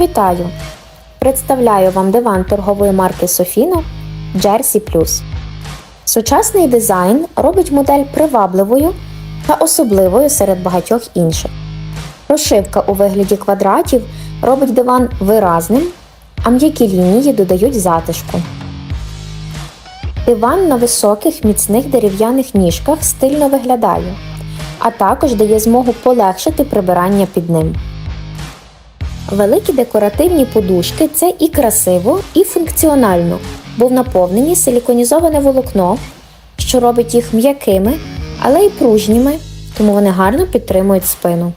Вітаю! Представляю вам диван торгової марки Sofino Jersey Plus. Сучасний дизайн робить модель привабливою та особливою серед багатьох інших. Розшивка у вигляді квадратів робить диван виразним, а м'які лінії додають затишку. Диван на високих міцних дерев'яних ніжках стильно виглядає, а також дає змогу полегшити прибирання під ним. Великі декоративні подушки це і красиво, і функціонально, бо в наповненні силіконізоване волокно, що робить їх м'якими, але й пружніми, тому вони гарно підтримують спину.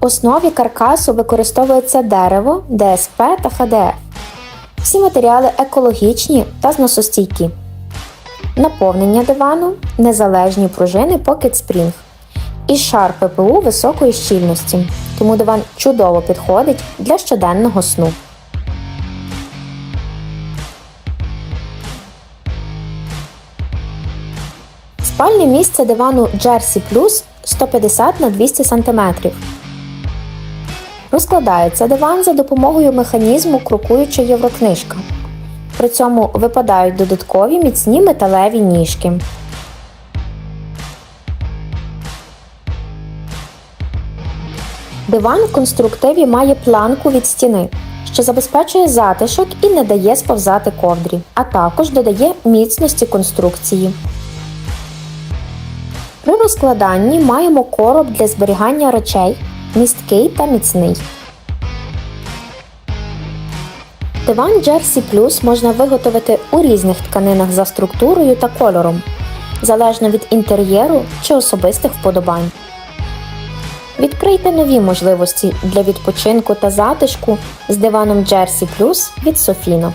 В основі каркасу використовується дерево, ДСП та ХДФ. Всі матеріали екологічні та зносостійкі. Наповнення дивану незалежні пружини Pocket Spring і шар ППУ високої щільності, тому диван чудово підходить для щоденного сну. Спальне місце дивану Jersey Plus 150 на 200 см. Розкладається диван за допомогою механізму крокуюча єврокнижка. При цьому випадають додаткові міцні металеві ніжки. Диван в конструктиві має планку від стіни, що забезпечує затишок і не дає сповзати ковдрі, а також додає міцності конструкції. При розкладанні маємо короб для зберігання речей, місткий та міцний. Диван Jersey Plus можна виготовити у різних тканинах за структурою та кольором, залежно від інтер'єру чи особистих вподобань. Відкрийте нові можливості для відпочинку та затишку з диваном Jersey Plus від Sofino.